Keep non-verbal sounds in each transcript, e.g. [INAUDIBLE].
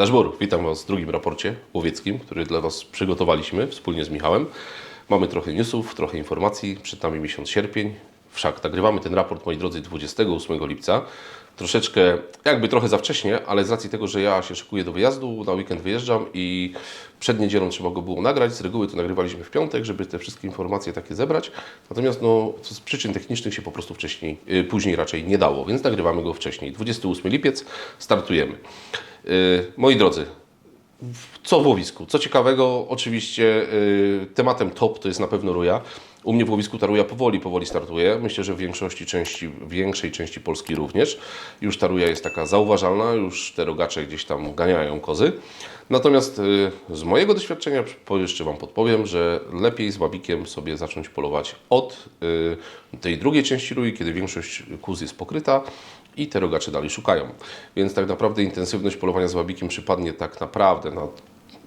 Dashbur, witam Was w drugim raporcie łowieckim, który dla Was przygotowaliśmy wspólnie z Michałem. Mamy trochę newsów, trochę informacji, przed nami miesiąc sierpień. Wszak nagrywamy ten raport, moi drodzy, 28 lipca. Troszeczkę, jakby trochę za wcześnie, ale z racji tego, że ja się szykuję do wyjazdu, na weekend wyjeżdżam i przed niedzielą trzeba go było nagrać. Z reguły to nagrywaliśmy w piątek, żeby te wszystkie informacje takie zebrać. Natomiast no, z przyczyn technicznych się po prostu wcześniej, yy, później raczej nie dało, więc nagrywamy go wcześniej. 28 lipiec, startujemy. Yy, moi drodzy, co w łowisku? Co ciekawego, oczywiście y, tematem top to jest na pewno ruja. U mnie w łowisku ta ruja powoli, powoli startuje. Myślę, że w większości części, większej części Polski również. Już ta ruja jest taka zauważalna, już te rogacze gdzieś tam ganiają kozy. Natomiast y, z mojego doświadczenia jeszcze Wam podpowiem, że lepiej z łabikiem sobie zacząć polować od y, tej drugiej części rui, kiedy większość kóz jest pokryta i te rogacze dalej szukają. Więc tak naprawdę intensywność polowania z łabikiem przypadnie tak naprawdę na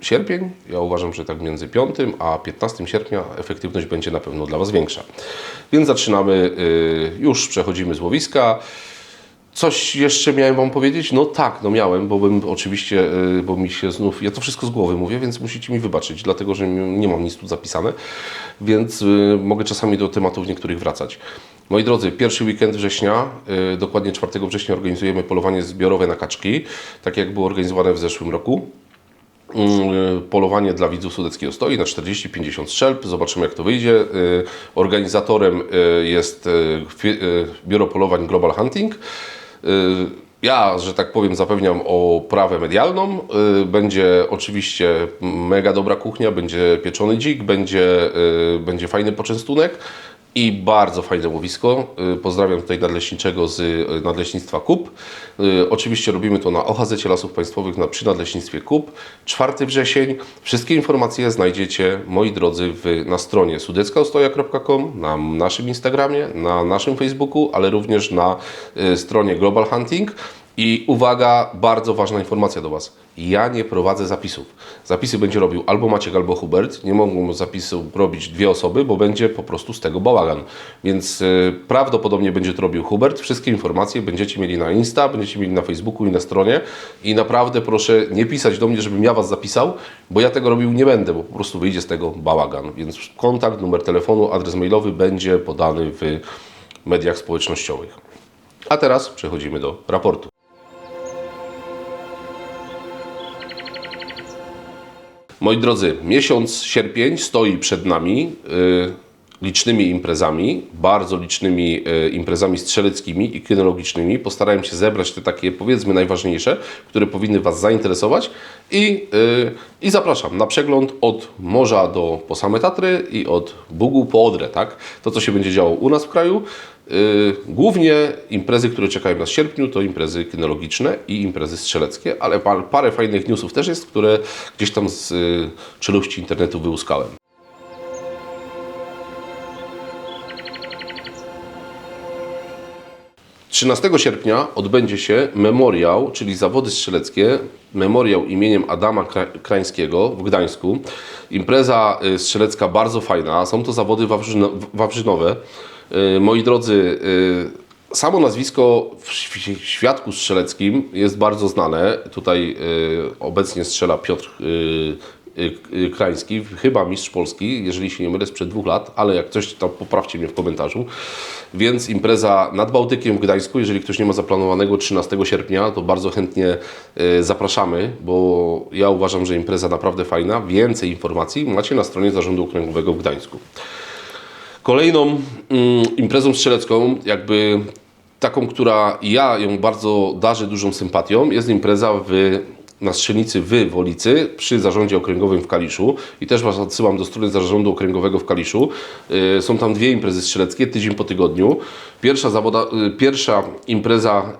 sierpień. Ja uważam, że tak między 5 a 15 sierpnia efektywność będzie na pewno dla Was większa. Więc zaczynamy, y, już przechodzimy z łowiska. Coś jeszcze miałem Wam powiedzieć? No tak, no miałem, bo bym oczywiście, y, bo mi się znów, ja to wszystko z głowy mówię, więc musicie mi wybaczyć, dlatego że nie mam nic tu zapisane, więc y, mogę czasami do tematów niektórych wracać. Moi drodzy, pierwszy weekend września, dokładnie 4 września organizujemy polowanie zbiorowe na kaczki, tak jak było organizowane w zeszłym roku. Mm, polowanie dla widzów Sudeckiego stoi na 40-50 strzelb. Zobaczymy jak to wyjdzie. Y, Organizatorem y, jest y, Biuro Polowań Global Hunting. Ja, że tak powiem, zapewniam o prawę medialną. Będzie oczywiście mega dobra kuchnia, będzie pieczony dzik, będzie, będzie fajny poczęstunek i bardzo fajne łowisko. Y, Pozdrawiam tutaj nadleśniczego z y, Nadleśnictwa KUP. Y, Oczywiście robimy to na OHZ Lasów Państwowych na, przy Nadleśnictwie KUP. 4 wrzesień. Wszystkie informacje znajdziecie, moi drodzy, w, na stronie sudeckaustoja.com, na naszym Instagramie, na naszym Facebooku, ale również na stronie Global Hunting. I uwaga, bardzo ważna informacja do Was. Ja nie prowadzę zapisów. Zapisy będzie robił albo Maciek, albo Hubert. Nie mogą zapisu robić dwie osoby, bo będzie po prostu z tego bałagan. Więc y, prawdopodobnie będzie to robił Hubert. Wszystkie informacje będziecie mieli na Insta, będziecie mieli na Facebooku i na stronie. I naprawdę proszę nie pisać do mnie, żebym ja Was zapisał, bo ja tego robił nie będę, bo po prostu wyjdzie z tego bałagan. Więc kontakt, numer telefonu, adres mailowy będzie podany w mediach społecznościowych. A teraz przechodzimy do raportu. Moi drodzy, miesiąc sierpień stoi przed nami y, licznymi imprezami, bardzo licznymi y, imprezami strzeleckimi i kynologicznymi. Postarałem się zebrać te takie, powiedzmy, najważniejsze, które powinny Was zainteresować i, y, i zapraszam na przegląd od morza do po same Tatry i od Bugu po Odrę, tak? To, co się będzie działo u nas w kraju. Y, Głównie imprezy, które czekają nas w sierpniu, to imprezy kynologiczne i imprezy strzeleckie, ale par, parę fajnych newsów też jest, które gdzieś tam z czeluści internetu wyłuskałem. Trzynastego sierpnia odbędzie się memoriał, czyli zawody strzeleckie, memoriał imieniem Adama Kra- Krańskiego w Gdańsku. Impreza y, strzelecka bardzo fajna, są to zawody wawrzyno, wawrzynowe. Y, Moi drodzy, y, samo nazwisko w świ- świadku strzeleckim jest bardzo znane. Tutaj obecnie strzela Piotr Krański, chyba mistrz Polski, jeżeli się nie mylę, sprzed dwóch lat, ale jak coś, to poprawcie mnie w komentarzu. Więc impreza nad Bałtykiem w Gdańsku, jeżeli ktoś nie ma zaplanowanego 13 sierpnia, to bardzo chętnie y, zapraszamy, bo ja uważam, że impreza naprawdę fajna. Więcej informacji macie na stronie Zarządu Okręgowego w Gdańsku. Kolejną mm, imprezą strzelecką, jakby taką, która ja ją bardzo darzę dużą sympatią, jest impreza w, na strzelnicy w Wolicy przy Zarządzie Okręgowym w Kaliszu. I też Was odsyłam do strony Zarządu Okręgowego w Kaliszu. Y, Są tam dwie imprezy strzeleckie, tydzień po tygodniu. Pierwsza, zawoda, y, pierwsza impreza,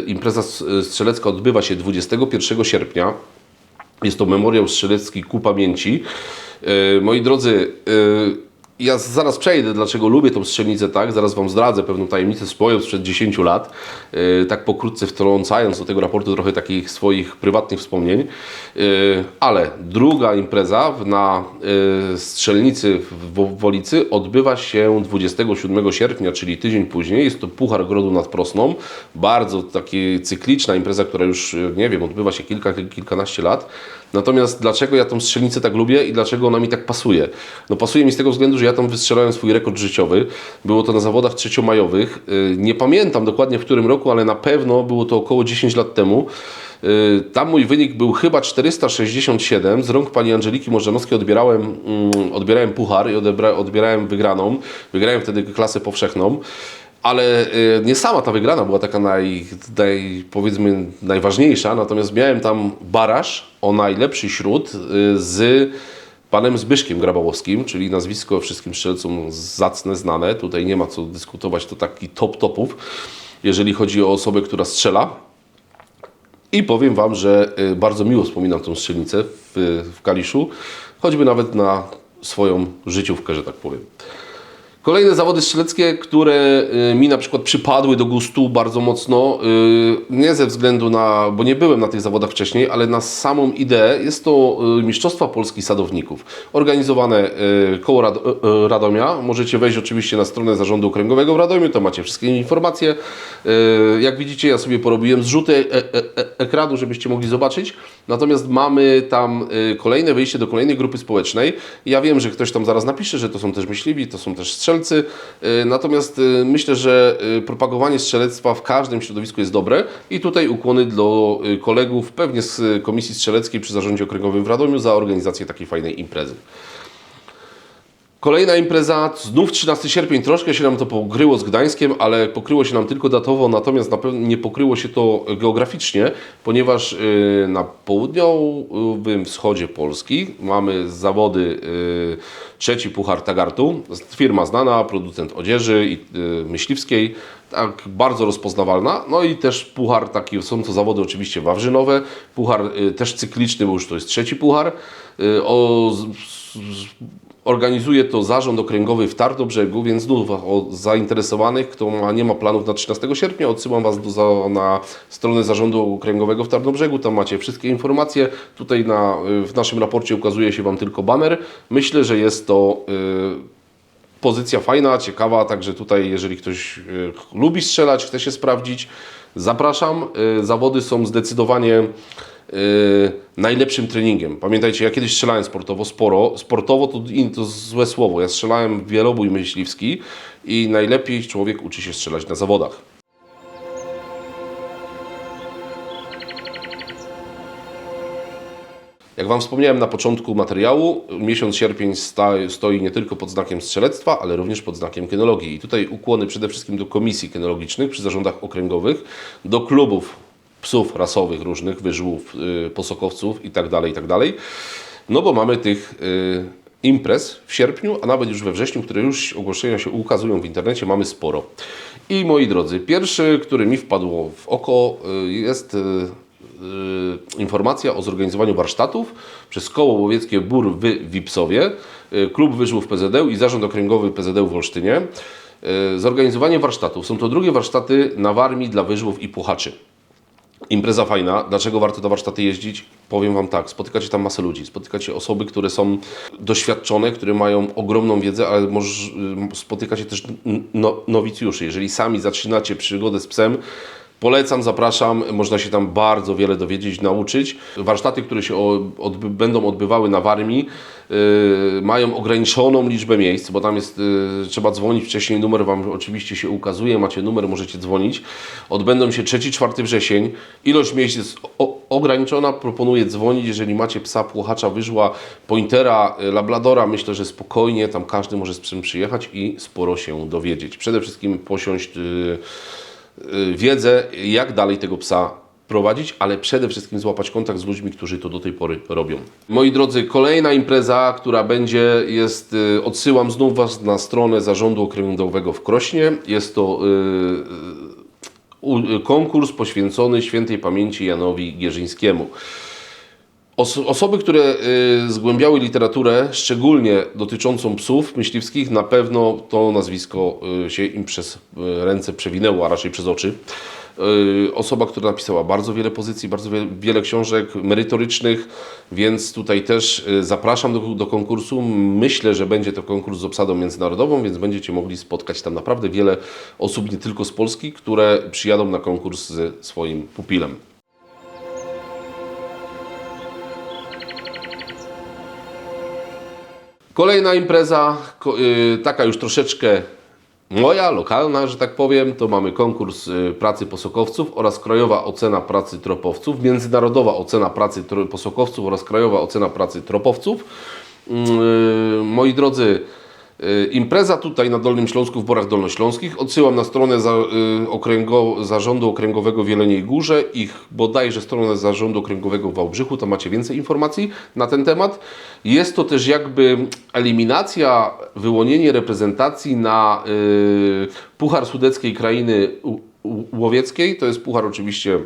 y, impreza strzelecka odbywa się 21 sierpnia. Jest to memoriał strzelecki ku pamięci. Moi drodzy, ja zaraz przejdę, dlaczego lubię tą strzelnicę tak, zaraz Wam zdradzę pewną tajemnicę swoją sprzed 10 lat, yy, tak pokrótce wtrącając do tego raportu trochę takich swoich prywatnych wspomnień, yy, ale druga impreza na yy, strzelnicy w Wo- Wolicy odbywa się 27 sierpnia, czyli tydzień później, jest to Puchar Grodu nad Prosną, bardzo taka cykliczna impreza, która już, yy, nie wiem, odbywa się kilka, kilkanaście lat, Natomiast dlaczego ja tą strzelnicę tak lubię i dlaczego ona mi tak pasuje? No pasuje mi z tego względu, że ja tam wystrzelałem swój rekord życiowy. Było to na zawodach trzeciomajowych. Yy, Nie pamiętam dokładnie w którym roku, ale na pewno było to około 10 lat temu. Yy, Tam mój wynik był chyba 467. Z rąk pani Angeliki Możdżanowskiej odbierałem, mm, odbierałem puchar i odbierałem wygraną. Wygrałem wtedy klasę powszechną. Ale y, nie sama ta wygrana była taka naj, naj, powiedzmy najważniejsza, natomiast miałem tam baraż o najlepszy śród y, z panem Zbyszkiem Grabałowskim, czyli nazwisko wszystkim strzelcom zacne, znane. Tutaj nie ma co dyskutować, to taki top topów, jeżeli chodzi o osobę, która strzela. I powiem Wam, że y, bardzo miło wspominam tą strzelnicę w, w Kaliszu, choćby nawet na swoją życiówkę, że tak powiem. Kolejne zawody strzeleckie, które y, mi na przykład przypadły do gustu bardzo mocno, y, nie ze względu na, bo nie byłem na tych zawodach wcześniej, ale na samą ideę, jest to y, Mistrzostwa Polski Sadowników. Organizowane koło Rad Radomia. Możecie wejść oczywiście na stronę Zarządu Okręgowego w Radomiu, to macie wszystkie informacje. Jak widzicie, ja sobie porobiłem zrzuty e e e ekranu, żebyście mogli zobaczyć. Natomiast mamy tam y, kolejne wyjście do kolejnej grupy społecznej. Ja wiem, że ktoś tam zaraz napisze, że to są też myśliwi, to są też strzelcy. Y, Natomiast y, myślę, że propagowanie strzelectwa w każdym środowisku jest dobre i tutaj ukłony do kolegów, pewnie z Komisji Strzeleckiej przy Zarządzie Okręgowym w Radomiu za organizację takiej fajnej imprezy. Kolejna impreza, znów 13 sierpień, troszkę się nam to pokryło z Gdańskiem, ale pokryło się nam tylko datowo, natomiast na pewno nie pokryło się to geograficznie, ponieważ y, na południowym wschodzie Polski mamy zawody y, trzeci Puchar Tagartu, firma znana, producent odzieży y, myśliwskiej, tak bardzo rozpoznawalna, no i też puchar taki, są to zawody oczywiście wawrzynowe, puchar też cykliczny, bo już to jest trzeci puchar, o, Organizuje to Zarząd Okręgowy w Tarnobrzegu, więc znów o zainteresowanych, kto ma, nie ma planów na 13 sierpnia, odsyłam Was do, za, na stronę Zarządu Okręgowego w Tarnobrzegu, tam macie wszystkie informacje. Tutaj na, w naszym raporcie ukazuje się Wam tylko baner. Myślę, że jest to y, pozycja fajna, ciekawa, także tutaj jeżeli ktoś y, lubi strzelać, chce się sprawdzić, zapraszam. Y, zawody są zdecydowanie najlepszym treningiem. Pamiętajcie, ja kiedyś strzelałem sportowo sporo. Sportowo to, to złe słowo. Ja strzelałem wielobój myśliwski i najlepiej człowiek uczy się strzelać na zawodach. Jak Wam wspomniałem na początku materiału, miesiąc sierpień stoi nie tylko pod znakiem strzelectwa, ale również pod znakiem kynologii. I tutaj ukłony przede wszystkim do komisji kynologicznych przy zarządach okręgowych, do klubów psów rasowych różnych, wyżłów, y, posokowców itd., itd. No bo mamy tych y, imprez w sierpniu, a nawet już we wrześniu, które już ogłoszenia się ukazują w internecie, mamy sporo. I moi drodzy, pierwszy, który mi wpadło w oko, y, jest informacja o zorganizowaniu warsztatów przez Koło Łowieckie Bór w Wipsowie, Klub Wyżłów PZD i Zarząd Okręgowy PZD w Olsztynie. Zorganizowanie warsztatów. Są to drugie warsztaty na Warmii dla wyżłów i puchaczy. Impreza fajna. Dlaczego warto na warsztaty jeździć? Powiem Wam tak, spotykacie tam masę ludzi. Spotykacie osoby, które są doświadczone, które mają ogromną wiedzę, ale y, spotykacie też no, nowicjuszy. Jeżeli sami zaczynacie przygodę z psem, Polecam, zapraszam, można się tam bardzo wiele dowiedzieć, nauczyć. Warsztaty, które się odby- będą odbywały na Warmii, yy, mają ograniczoną liczbę miejsc, bo tam jest, yy, trzeba dzwonić wcześniej, numer Wam oczywiście się ukazuje, macie numer, możecie dzwonić. Odbędą się 3-4 wrzesień, ilość miejsc jest ograniczona, proponuję dzwonić, jeżeli macie psa, płochacza, wyżła, pointera, yy, labladora, myślę, że spokojnie, tam każdy może z psem przyjechać i sporo się dowiedzieć. Przede wszystkim posiąść yy, y, wiedzę, jak dalej tego psa prowadzić, ale przede wszystkim złapać kontakt z ludźmi, którzy to do tej pory robią. Moi drodzy, kolejna impreza, która będzie, jest, y, odsyłam znów Was na stronę Zarządu Okręgowego w Krośnie. Jest to y, y, u- konkurs poświęcony świętej pamięci Janowi Gierzyńskiemu. Os osoby, które y, zgłębiały literaturę, szczególnie dotyczącą psów myśliwskich, na pewno to nazwisko y, się im przez y, ręce przewinęło, a raczej przez oczy. Osoba, która napisała bardzo wiele pozycji, bardzo wiele, książek merytorycznych, więc tutaj też zapraszam do, do konkursu. Myślę, że będzie to konkurs z obsadą międzynarodową, więc będziecie mogli spotkać tam naprawdę wiele osób, nie tylko z Polski, które przyjadą na konkurs ze swoim pupilem. Kolejna impreza, y, taka już troszeczkę moja, lokalna, że tak powiem, to mamy konkurs y, pracy posokowców oraz krajowa ocena pracy tropowców, międzynarodowa ocena pracy posokowców oraz krajowa ocena pracy tropowców. Yy, Moi drodzy, y, impreza tutaj na Dolnym Śląsku w Borach Dolnośląskich. Odsyłam na stronę za, y, okręgo, Zarządu Okręgowego w Jeleniej Górze, ich bodajże stronę Zarządu Okręgowego w Wałbrzychu, tam macie więcej informacji na ten temat. Jest to też jakby eliminacja, wyłonienie reprezentacji na y, Puchar Sudeckiej Krainy Łowieckiej. To jest puchar oczywiście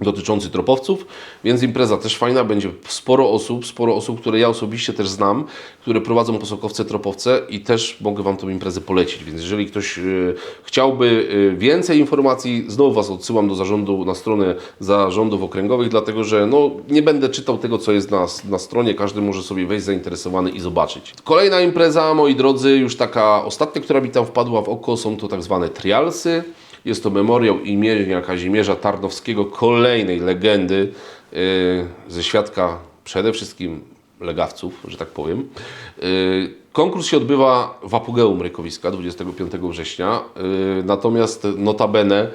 dotyczący tropowców, więc impreza też fajna, będzie sporo osób, sporo osób, które ja osobiście też znam, które prowadzą posokowce, tropowce i też mogę Wam tą imprezę polecić, więc jeżeli ktoś y, chciałby y, więcej informacji, znowu Was odsyłam do zarządu, na stronę zarządów okręgowych, dlatego że no, nie będę czytał tego, co jest na, na stronie, każdy może sobie wejść zainteresowany i zobaczyć. Kolejna impreza, moi drodzy, już taka ostatnia, która mi tam wpadła w oko, są to tak zwane trialsy. Jest to memoriał imienia Kazimierza Tarnowskiego, kolejnej legendy yy, ze świadka przede wszystkim legawców, że tak powiem. Yy, konkurs się odbywa w Apogeum Rejkowiska 25 września, yy, natomiast notabene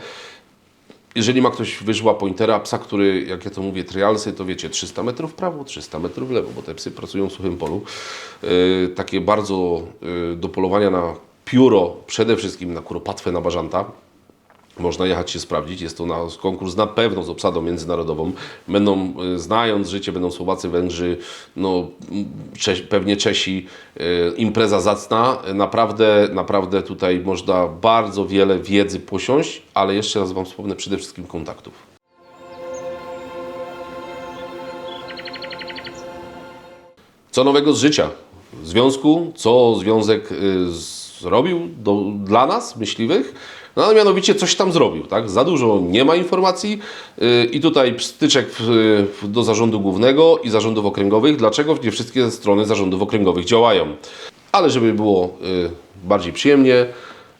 jeżeli ma ktoś wyżła pointera, psa, który, jak ja to mówię, trialsy, to wiecie, 300 metrów prawo, 300 metrów lewo, bo te psy pracują w suchym polu. Takie bardzo do polowania na pióro, przede wszystkim na kuropatwę, na bażanta. Można jechać się sprawdzić. Jest to na, konkurs na pewno z obsadą międzynarodową. Będą, y, znając życie, będą Słowacy, Węgrzy, no, pewnie Czesi. Y, impreza zacna. Naprawdę, naprawdę tutaj można bardzo wiele wiedzy posiąść, ale jeszcze raz Wam wspomnę przede wszystkim kontaktów. Co nowego z życia? W związku, co związek y, zrobił do, dla nas, myśliwych? No, a mianowicie coś tam zrobił, tak? Za dużo nie ma informacji y, i tutaj styczek w, do zarządu głównego i zarządów okręgowych. Dlaczego nie wszystkie strony zarządów okręgowych działają? Ale żeby było y, bardziej przyjemnie,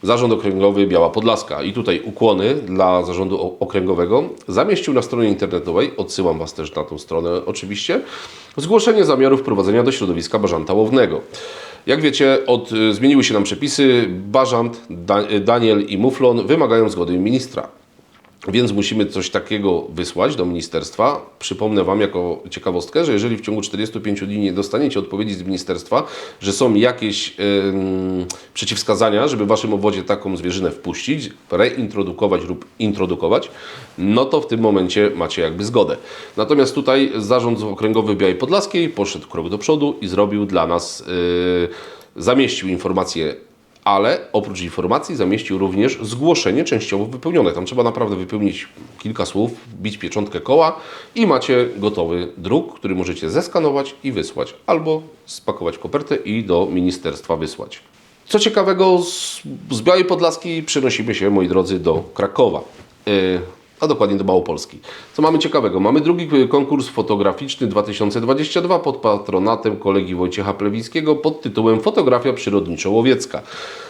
Zarząd Okręgowy Biała Podlaska i tutaj ukłony dla Zarządu Okręgowego zamieścił na stronie internetowej, odsyłam Was też na tą stronę oczywiście, zgłoszenie zamiaru wprowadzenia do środowiska bażanta łownego. Jak wiecie, od, y, zmieniły się nam przepisy, bażant, da, Daniel i Muflon wymagają zgody ministra. Więc musimy coś takiego wysłać do ministerstwa. Przypomnę Wam jako ciekawostkę, że jeżeli w ciągu 45 dni nie dostaniecie odpowiedzi z ministerstwa, że są jakieś ym, przeciwwskazania, żeby w Waszym obwodzie taką zwierzynę wpuścić, reintrodukować lub introdukować, no to w tym momencie macie jakby zgodę. Natomiast tutaj Zarząd Okręgowy Białej Podlaskiej poszedł krok do przodu i zrobił dla nas, yy, zamieścił informację ale oprócz informacji zamieścił również zgłoszenie częściowo wypełnione. Tam trzeba naprawdę wypełnić kilka słów, bić pieczątkę koła i macie gotowy druk, który możecie zeskanować i wysłać, albo spakować kopertę i do ministerstwa wysłać. Co ciekawego, z, Białej Podlaskiej przenosimy się, moi drodzy, do Krakowa. Yy, a dokładnie do Małopolski. Co mamy ciekawego? Mamy drugi konkurs fotograficzny 2022 pod patronatem kolegi Wojciecha Plewińskiego pod tytułem Fotografia przyrodniczo-łowiecka.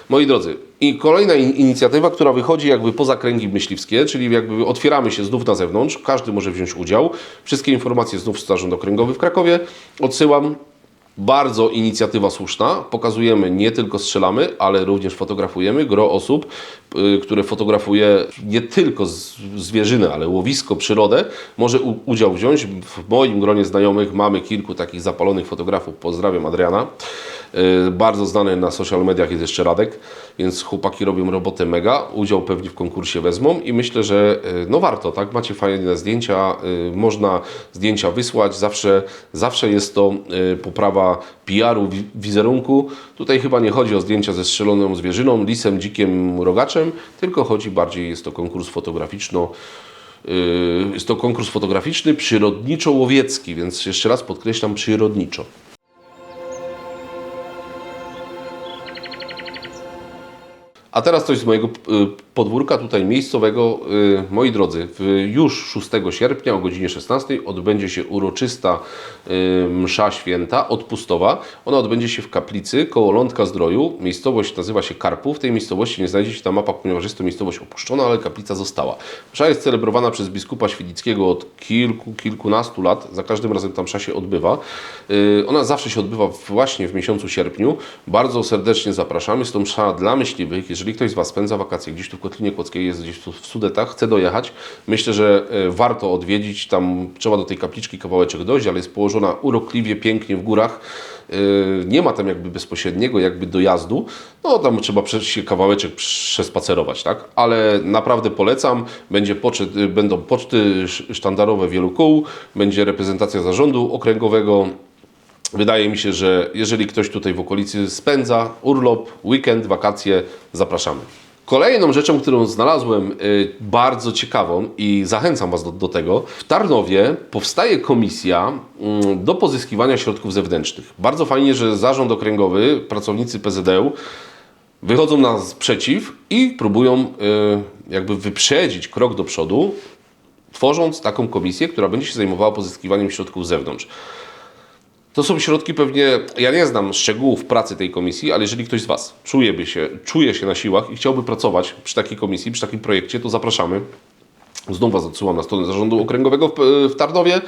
Moi drodzy, i kolejna in- inicjatywa, która wychodzi jakby poza kręgi myśliwskie, czyli jakby otwieramy się znów na zewnątrz, każdy może wziąć udział. Wszystkie informacje znów z Zarząd Okręgowy w Krakowie. Odsyłam bardzo inicjatywa słuszna. Pokazujemy, nie tylko strzelamy, ale również fotografujemy. Gro osób, y, które fotografuje nie tylko zwierzynę, ale łowisko, przyrodę, może udział wziąć. W moim gronie znajomych mamy kilku takich zapalonych fotografów. Pozdrawiam Adriana. Y, Bardzo znany na social mediach jest jeszcze Radek, więc chłopaki robią robotę mega. Udział pewnie w konkursie wezmą i myślę, że y, no warto, tak? Macie fajne zdjęcia, y, można zdjęcia wysłać, zawsze, zawsze jest to poprawa PR-u, wi- wizerunku. Tutaj chyba nie chodzi o zdjęcia ze strzeloną zwierzyną, lisem, dzikiem, rogaczem, tylko chodzi bardziej, jest to konkurs fotograficzno jest to konkurs fotograficzny przyrodniczo-łowiecki, więc jeszcze raz podkreślam przyrodniczo. A teraz coś z mojego y, podwórka tutaj miejscowego. Y, Moi drodzy, już 6 sierpnia o godzinie 16 odbędzie się uroczysta y, msza święta odpustowa. Ona odbędzie się w kaplicy koło Lądka Zdroju. Miejscowość nazywa się Karpów. W tej miejscowości nie znajdzie się ta mapa, ponieważ jest to miejscowość opuszczona, ale kaplica została. Msza jest celebrowana przez biskupa Świdnickiego od kilku, kilkunastu lat. Za każdym razem ta msza się odbywa. Ona zawsze się odbywa właśnie w miesiącu sierpniu. Bardzo serdecznie zapraszamy. Jest to msza dla myśliwych. Jeżeli ktoś z Was spędza wakacje gdzieś tu w Kotlinie Kłodzkiej, jest gdzieś tu w Sudetach, chce dojechać, myślę, że e, warto odwiedzić. Tam trzeba do tej kapliczki kawałeczek dojść, ale jest położona urokliwie, pięknie w górach. E, Nie ma tam jakby bezpośredniego jakby dojazdu. No tam trzeba się kawałeczek przespacerować, tak? Ale naprawdę polecam. Będzie poczet, y, będą poczty sz- sztandarowe wielu kół, będzie reprezentacja zarządu okręgowego. Wydaje mi się, że jeżeli ktoś tutaj w okolicy spędza urlop, weekend, wakacje, zapraszamy. Kolejną rzeczą, którą znalazłem y, bardzo ciekawą i zachęcam Was do, do tego, w Tarnowie powstaje komisja mm, do pozyskiwania środków zewnętrznych. Bardzo fajnie, że zarząd okręgowy, pracownicy PZD wychodzą nas przeciw i próbują y, jakby wyprzedzić krok do przodu, tworząc taką komisję, która będzie się zajmowała pozyskiwaniem środków z zewnątrz. To są środki pewnie, ja nie znam szczegółów pracy tej komisji, ale jeżeli ktoś z Was czuje, się, czuje się na siłach i chciałby pracować przy takiej komisji, przy takim projekcie, to zapraszamy. Znów Was odsyłam na stronę Zarządu Okręgowego w Tarnowie.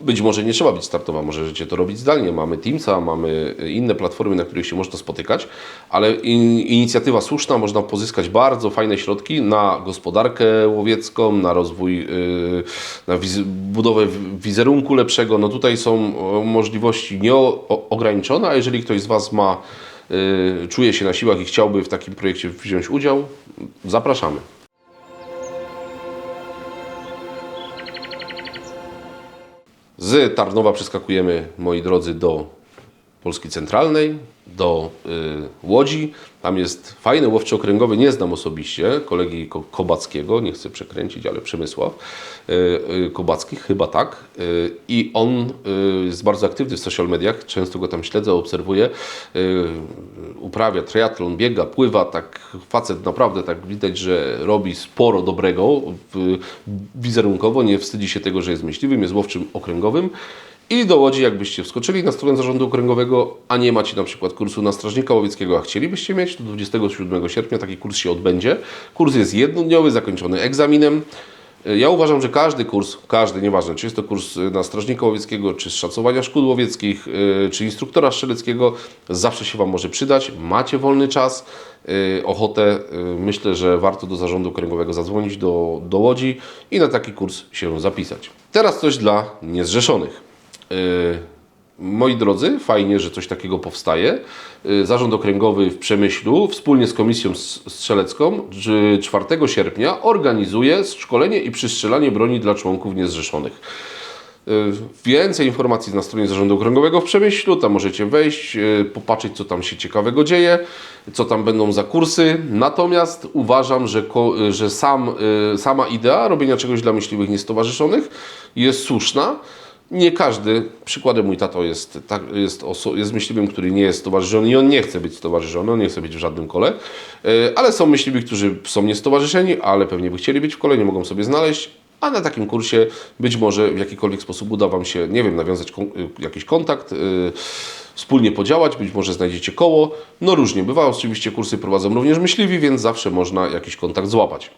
Być może nie trzeba być startowa, możecie to robić zdalnie. Mamy Teamsa, mamy inne platformy, na których się można spotykać, ale in, inicjatywa słuszna, można pozyskać bardzo fajne środki na gospodarkę łowiecką, na rozwój, yy, na wiz, budowę wizerunku lepszego. No tutaj są możliwości nieograniczone, a jeżeli ktoś z Was ma, yy, czuje się na siłach i chciałby w takim projekcie wziąć udział, zapraszamy. Z Tarnowa przeskakujemy, moi drodzy, do Polski Centralnej, do y, Łodzi. Tam jest fajny łowczy okręgowy, nie znam osobiście, kolegi Ko- Kobackiego, nie chcę przekręcić, ale Przemysław y, y, Kobacki, chyba tak. I on jest bardzo aktywny w social mediach, często go tam śledzę, obserwuję. Uprawia triatlon, biega, pływa, tak facet naprawdę tak widać, że robi sporo dobrego wizerunkowo, nie wstydzi się tego, że jest myśliwym, jest łowczym okręgowym. I do Łodzi, jakbyście wskoczyli na stronę zarządu okręgowego, a nie macie na przykład kursu na strażnika łowieckiego, a chcielibyście mieć, to 27 sierpnia taki kurs się odbędzie. Kurs jest jednodniowy, zakończony egzaminem. Ja uważam, że każdy kurs, każdy, nieważne, czy jest to kurs na strażnika łowieckiego, czy z szacowania szkód łowieckich, yy, czy instruktora strzeleckiego, zawsze się Wam może przydać. Macie wolny czas, yy, ochotę, myślę, że warto do zarządu okręgowego zadzwonić do, do Łodzi i na taki kurs się zapisać. Teraz coś dla niezrzeszonych. Yy, Moi drodzy, fajnie, że coś takiego powstaje. Yy, Zarząd Okręgowy w Przemyślu wspólnie z Komisją Strzelecką że 4 sierpnia organizuje szkolenie i przystrzelanie broni dla członków niezrzeszonych. Yy, Więcej informacji na stronie Zarządu Okręgowego w Przemyślu. Tam możecie wejść, popatrzeć, co tam się ciekawego dzieje, co tam będą za kursy. Natomiast uważam, że, że sam, sama idea robienia czegoś dla myśliwych niestowarzyszonych jest słuszna. Nie każdy, przykładem mój tato jest, tak, jest, jest myśliwym, który nie jest stowarzyszony i on nie chce być stowarzyszony, on nie chce być w żadnym kole, Yy, ale są myśliwi, którzy są niestowarzyszeni, ale pewnie by chcieli być w kole, nie mogą sobie znaleźć, a na takim kursie być może w jakikolwiek sposób uda Wam się, nie wiem, nawiązać kon- y, jakiś kontakt, yy, wspólnie podziałać, być może znajdziecie koło. No różnie bywa, oczywiście kursy prowadzą również myśliwi, więc zawsze można jakiś kontakt złapać.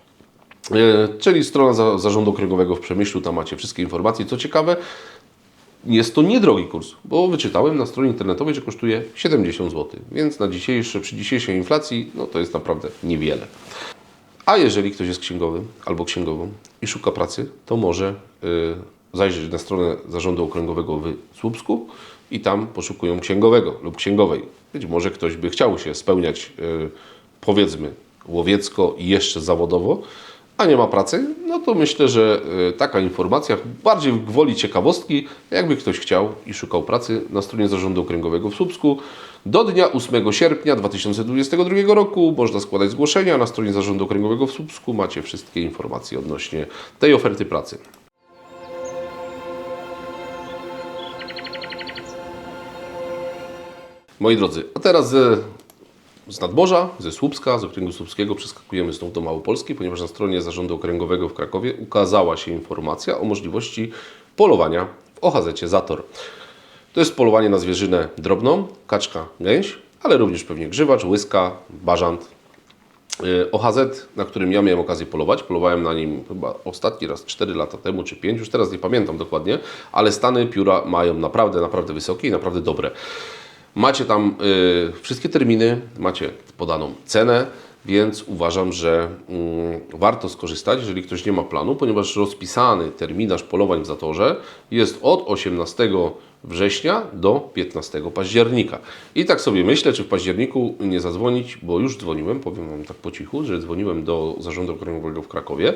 E, Czyli strona za- Zarządu Okręgowego w Przemyślu, tam macie wszystkie informacje. Co ciekawe, jest to niedrogi kurs, bo wyczytałem na stronie internetowej, że kosztuje 70 zł, więc na dzisiejsze, przy dzisiejszej inflacji no to jest naprawdę niewiele. A jeżeli ktoś jest księgowym albo księgową i szuka pracy, to może y, zajrzeć na stronę Zarządu Okręgowego w Słupsku i tam poszukują księgowego lub księgowej. Być może ktoś by chciał się spełniać, y, powiedzmy, łowiecko i jeszcze zawodowo, a nie ma pracy, no to myślę, że y, taka informacja, bardziej gwoli ciekawostki, jakby ktoś chciał i szukał pracy na stronie Zarządu Okręgowego w Słupsku, Do dnia 8 sierpnia 2022 roku można składać zgłoszenia. Na stronie Zarządu Okręgowego w Słupsku macie wszystkie informacje odnośnie tej oferty pracy. Moi drodzy, a teraz ze, z nadmorza, ze Słupska, z Okręgu Słupskiego przeskakujemy znów do Małopolski, ponieważ na stronie Zarządu Okręgowego w Krakowie ukazała się informacja o możliwości polowania w OHZ Zator. To jest polowanie na zwierzynę drobną, kaczka, gęś, ale również pewnie grzywacz, łyska, bażant. Yy, OHZ, na którym ja miałem okazję polować, polowałem na nim chyba ostatni raz 4 lata temu czy 5, już teraz nie pamiętam dokładnie, ale stany pióra mają naprawdę, naprawdę wysokie i naprawdę dobre. Macie tam y, wszystkie terminy, macie podaną cenę, więc uważam, że mm, warto skorzystać, jeżeli ktoś nie ma planu, ponieważ rozpisany terminarz polowań w Zatorze jest od 18 września do 15 października. I tak sobie myślę, czy w październiku nie zadzwonić, bo już dzwoniłem, powiem Wam tak po cichu, że dzwoniłem do Zarządu Okręgowego w Krakowie,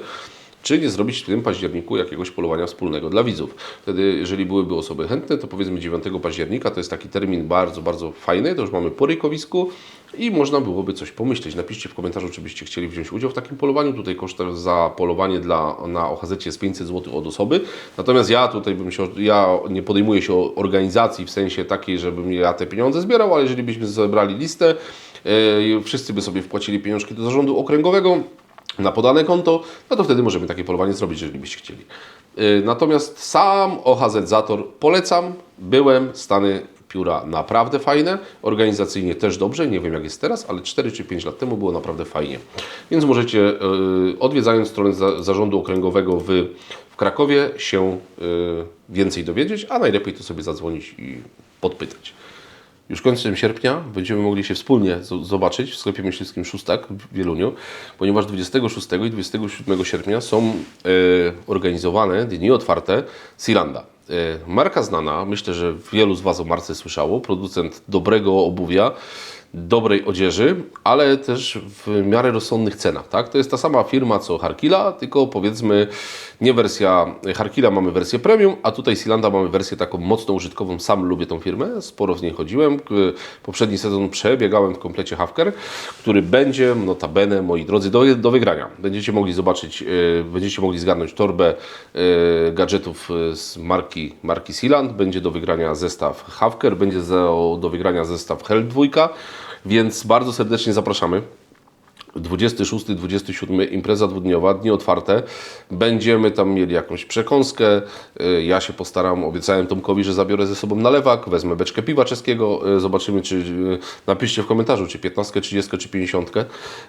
czy nie zrobić w tym październiku jakiegoś polowania wspólnego dla widzów. Wtedy, jeżeli byłyby osoby chętne, to powiedzmy 9 października, to jest taki termin bardzo, bardzo fajny, to już mamy po rykowisku i można byłoby coś pomyśleć. Napiszcie w komentarzu, czy byście chcieli wziąć udział w takim polowaniu. Tutaj koszt za polowanie dla, na OHZ jest 500 zł od osoby. Natomiast ja tutaj bym się, ja nie podejmuję się organizacji w sensie takiej, żebym ja te pieniądze zbierał, ale jeżeli byśmy zebrali listę, yy, wszyscy by sobie wpłacili pieniążki do zarządu okręgowego, na podane konto, no to wtedy możemy takie polowanie zrobić, jeżeli byście chcieli. Yy, Natomiast sam OHZ Zator polecam. Byłem, stany pióra naprawdę fajne, organizacyjnie też dobrze, nie wiem jak jest teraz, ale 4 czy 5 lat temu było naprawdę fajnie. Więc możecie yy, odwiedzając stronę za, zarządu okręgowego w, w Krakowie się yy, więcej dowiedzieć, a najlepiej to sobie zadzwonić i podpytać. Już końcem sierpnia będziemy mogli się wspólnie zobaczyć w sklepie myśliwskim Szóstak w Wieluniu, ponieważ 26 i 27 sierpnia są e, organizowane dni otwarte Silanda. E, marka znana, myślę, że wielu z Was o marce słyszało, producent dobrego obuwia, dobrej odzieży, ale też w miarę rozsądnych cenach. Tak? To jest ta sama firma co Harkila, tylko powiedzmy nie wersja Harkila, mamy wersję premium, a tutaj Silanda mamy wersję taką mocno użytkową. Sam lubię tą firmę, sporo w niej chodziłem. Poprzedni sezon przebiegałem w komplecie Hawker, który będzie notabene, moi drodzy, do, do wygrania. Będziecie mogli zobaczyć, yy, będziecie mogli zgarnąć torbę yy, gadżetów z marki, marki Siland. Będzie do wygrania zestaw Hawker, będzie za, do wygrania zestaw Hell 2, więc bardzo serdecznie zapraszamy. 26-27 impreza dwudniowa, dni otwarte. Będziemy tam mieli jakąś przekąskę. Y, Ja się postaram, obiecałem Tomkowi, że zabiorę ze sobą nalewak, wezmę beczkę piwa czeskiego. y, Zobaczymy, czy y, napiszcie w komentarzu, czy 15, 30 czy 50.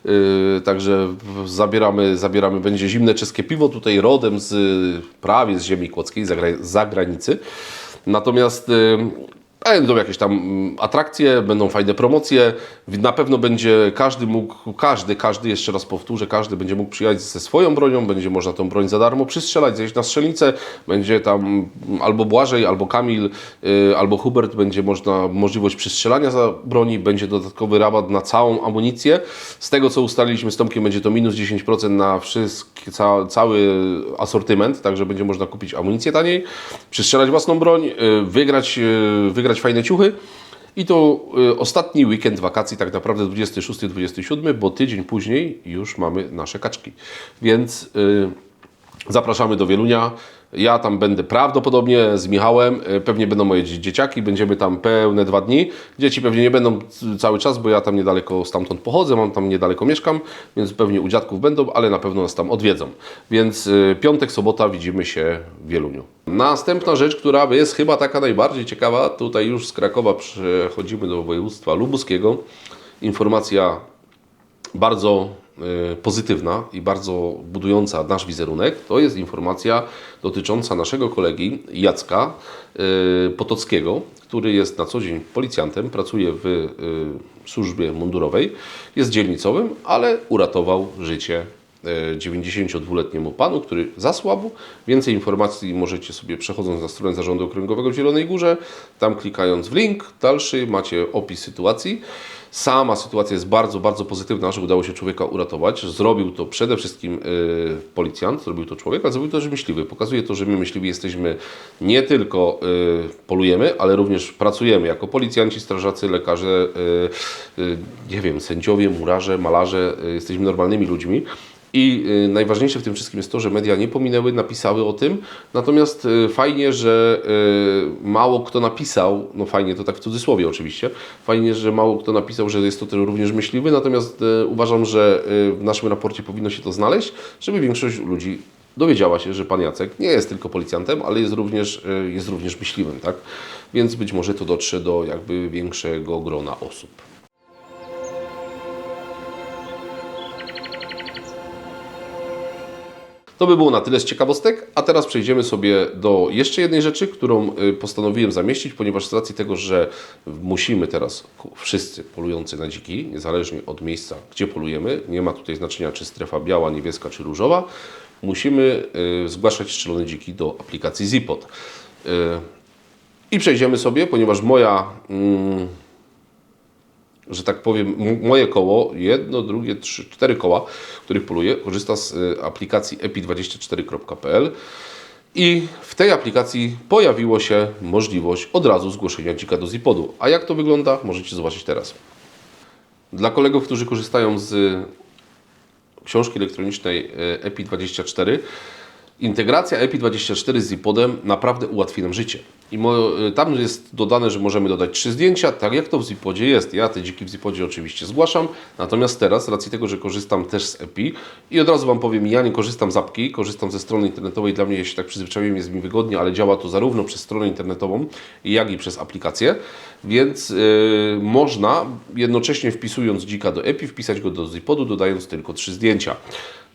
Y, Także zabieramy, zabieramy, będzie zimne czeskie piwo, tutaj rodem z prawie z ziemi kłodzkiej, z zagra- z zagranicy. Natomiast Będą jakieś tam mm, atrakcje, będą fajne promocje. Na pewno będzie każdy mógł, każdy, każdy, jeszcze raz powtórzę, każdy będzie mógł przyjechać ze swoją bronią, będzie można tą broń za darmo przystrzelać, zejść na strzelnicę. Będzie tam mm, albo Błażej, albo Kamil, y, albo Hubert, będzie można możliwość przystrzelania za broni, będzie dodatkowy rabat na całą amunicję. Z tego co ustaliliśmy z Tomkiem, będzie to minus 10% na wszystkie, ca, cały asortyment, także będzie można kupić amunicję taniej, przystrzelać własną broń, y, wygrać, wygrać fajne ciuchy. I to y, ostatni weekend wakacji, tak naprawdę 26-27, bo tydzień później już mamy nasze kaczki. Więc y, zapraszamy do Wielunia. Ja tam będę prawdopodobnie z Michałem, y, pewnie będą moje dzie- dzieciaki, będziemy tam pełne dwa dni. Dzieci pewnie nie będą cały czas, bo ja tam niedaleko stamtąd pochodzę, mam tam niedaleko mieszkam, więc pewnie u dziadków będą, ale na pewno nas tam odwiedzą. Więc y, piątek, sobota widzimy się w Wieluniu. Następna rzecz, która jest chyba taka najbardziej ciekawa, tutaj już z Krakowa przechodzimy do województwa lubuskiego. Informacja bardzo pozytywna i bardzo budująca nasz wizerunek, to jest informacja dotycząca naszego kolegi Jacka y, Potockiego, który jest na co dzień policjantem, pracuje w y, służbie mundurowej, jest dzielnicowym, ale uratował życie e, 92-letniemu panu, który zasłabł. Więcej informacji możecie sobie przechodząc na stronę Zarządu Okręgowego w Zielonej Górze. Tam klikając w link dalszy macie opis sytuacji. Sama sytuacja jest bardzo, bardzo pozytywna, że udało się człowieka uratować. Zrobił to przede wszystkim y, policjant, zrobił to człowiek, ale zrobił to też myśliwy. Pokazuje to, że my myśliwi jesteśmy nie tylko y, polujemy, ale również pracujemy jako policjanci, strażacy, lekarze, y, y, nie wiem, sędziowie, murarze, malarze. Y, jesteśmy normalnymi ludźmi. I y, najważniejsze w tym wszystkim jest to, że media nie pominęły, napisały o tym. Natomiast y, fajnie, że y, mało kto napisał, no fajnie to tak w cudzysłowie oczywiście, fajnie, że mało kto napisał, że jest to też również myśliwy. Natomiast uważam, że w naszym raporcie powinno się to znaleźć, żeby większość ludzi dowiedziała się, że pan Jacek nie jest tylko policjantem, ale jest również, jest również myśliwym, tak? Więc być może to dotrze do jakby większego grona osób. To by było na tyle z ciekawostek, a teraz przejdziemy sobie do jeszcze jednej rzeczy, którą y, postanowiłem zamieścić, ponieważ z racji tego, że musimy teraz wszyscy polujący na dziki, niezależnie od miejsca, gdzie polujemy, nie ma tutaj znaczenia czy strefa biała, niebieska czy różowa, musimy y, zgłaszać strzelone dziki do aplikacji Zipod. Y, I przejdziemy sobie, ponieważ moja mm, że tak powiem, moje koło, jedno, drugie, trzy, cztery koła, których poluję, korzysta z y, aplikacji epi24.pl i w tej aplikacji pojawiło się możliwość od razu zgłoszenia dzika do Zipodu. A jak to wygląda, możecie zobaczyć teraz. Dla kolegów, którzy korzystają z książki elektronicznej e, EPI24, integracja EPI24 z Zipodem naprawdę ułatwi nam życie. I e, tam jest dodane, że możemy dodać trzy zdjęcia, tak jak to w Zipodzie jest. Ja te dziki w Zipodzie oczywiście zgłaszam, natomiast teraz, z racji tego, że korzystam też z EPI i od razu Wam powiem, ja nie korzystam z apki, korzystam ze strony internetowej, dla mnie, się tak przyzwyczaiłem, jest mi wygodnie, ale działa to zarówno przez stronę internetową, jak i przez aplikację, więc yy, można jednocześnie wpisując dzika do EPI, wpisać go do Zipodu, dodając tylko trzy zdjęcia.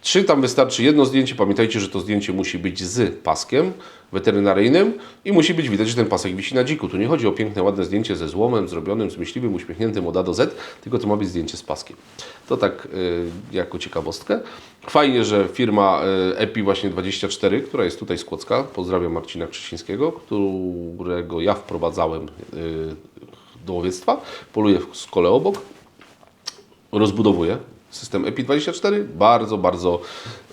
Czy tam wystarczy jedno zdjęcie? Pamiętajcie, że to zdjęcie musi być z paskiem weterynaryjnym i musi być widać, że ten pasek wisi na dziku. Tu nie chodzi o piękne, ładne zdjęcie ze złomem, zrobionym, z myśliwym, uśmiechniętym od A do Z, tylko to ma być zdjęcie z paskiem. To tak y, jako ciekawostkę. Fajnie, że firma y, EPI właśnie 24, która jest tutaj z Kłodzka, pozdrawiam Marcina Krzysińskiego, którego ja wprowadzałem y, do łowiectwa, poluje w szkole obok, rozbudowuje system EPI24. Bardzo, bardzo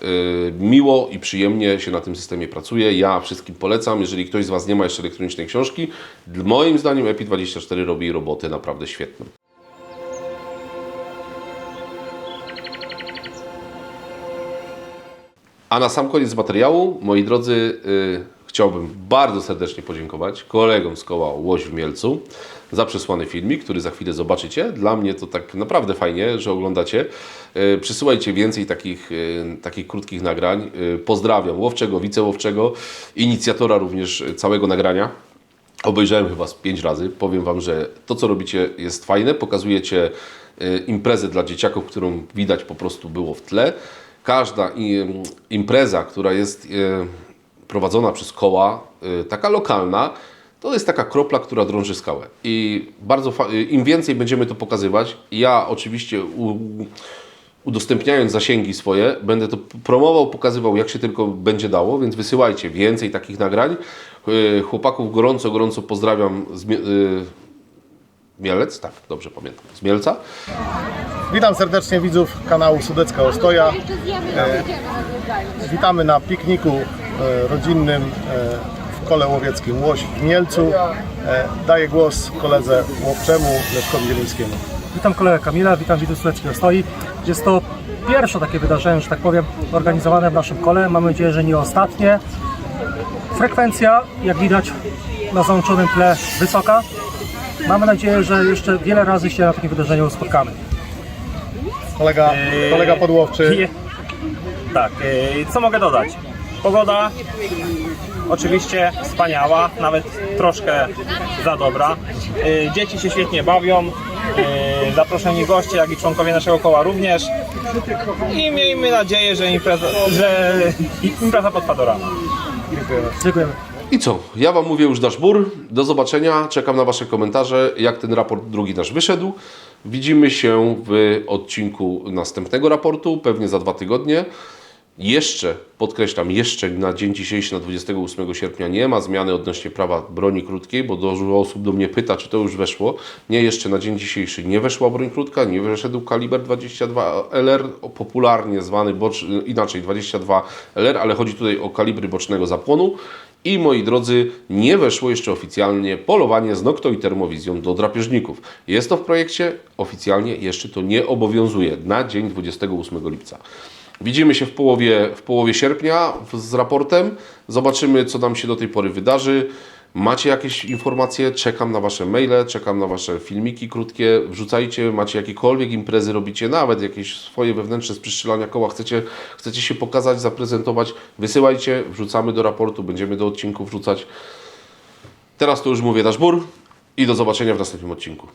y, miło i przyjemnie się na tym systemie pracuje. Ja wszystkim polecam. Jeżeli ktoś z Was nie ma jeszcze elektronicznej książki, moim zdaniem EPI24 robi roboty naprawdę świetne. A na sam koniec materiału, moi drodzy, y, chciałbym bardzo serdecznie podziękować kolegom z koła Łoś w Mielcu za przesłany filmik, który za chwilę zobaczycie. Dla mnie to tak naprawdę fajnie, że oglądacie. Y, przysyłajcie więcej takich, y, takich krótkich nagrań. Y, pozdrawiam Łowczego, Wicełowczego, inicjatora również całego nagrania. Obejrzałem chyba z pięć razy. Powiem Wam, że to, co robicie, jest fajne. Pokazujecie imprezę dla dzieciaków, którą widać po prostu było w tle. Każda impreza, która jest prowadzona przez koła, y, taka lokalna, to jest taka kropla, która drąży skałę. I bardzo y, im więcej będziemy to pokazywać, ja oczywiście udostępniając zasięgi swoje, będę to promował, pokazywał jak się tylko będzie dało, więc wysyłajcie więcej takich nagrań. Yy, Chłopaków gorąco, gorąco pozdrawiam z Mie- Mielec, tak, dobrze pamiętam, z Mielca. Witam serdecznie widzów kanału Sudecka Ostoja. E, witamy na pikniku rodzinnym e, w kole łowieckim Łoś w Mielcu. E, daję głos koledze łowczemu Leszkowi Zielińskiemu. Witam kolegę Kamila, witam widzów Sudeckiego Stoi. Jest to pierwsze takie wydarzenie, że tak powiem, organizowane w naszym kole. Mam nadzieję, że nie ostatnie. Frekwencja, jak widać na załączonym tle, wysoka. Mamy nadzieję, że jeszcze wiele razy się na takim wydarzeniu spotkamy. Kolega, kolega podłowczy. [LAUGHS] Tak, co mogę dodać? Pogoda oczywiście wspaniała, nawet troszkę za dobra. Yy, Dzieci się świetnie bawią, yy, zaproszeni goście, jak i członkowie naszego koła również. I miejmy nadzieję, że impreza, że impreza potrwa do rana. Dziękujemy. I co? Ja Wam mówię już dasz bór. Do zobaczenia. Czekam na Wasze komentarze, jak ten raport drugi nasz wyszedł. Widzimy się w odcinku następnego raportu, pewnie za dwa tygodnie. Jeszcze, podkreślam, jeszcze na dzień dzisiejszy, na 28 sierpnia nie ma zmiany odnośnie prawa broni krótkiej, bo dużo osób do mnie pyta, czy to już weszło. Nie, jeszcze na dzień dzisiejszy nie weszła broń krótka, nie wyszedł kaliber 22 LR, popularnie zwany bocz, inaczej 22 LR, ale chodzi tutaj o kalibry bocznego zapłonu. I moi drodzy, nie weszło jeszcze oficjalnie polowanie z Nocto i termowizją do drapieżników. Jest to w projekcie, oficjalnie jeszcze to nie obowiązuje na dzień 28 lipca. Widzimy się w połowie, w połowie sierpnia z raportem. Zobaczymy, co nam się do tej pory wydarzy. Macie jakieś informacje? Czekam na Wasze maile, czekam na Wasze filmiki krótkie. Wrzucajcie, macie jakiekolwiek imprezy, robicie nawet jakieś swoje wewnętrzne sprzystrzelania koła, chcecie, chcecie się pokazać, zaprezentować, wysyłajcie, wrzucamy do raportu, będziemy do odcinków wrzucać. Teraz to już mówię Daszbur i do zobaczenia w następnym odcinku.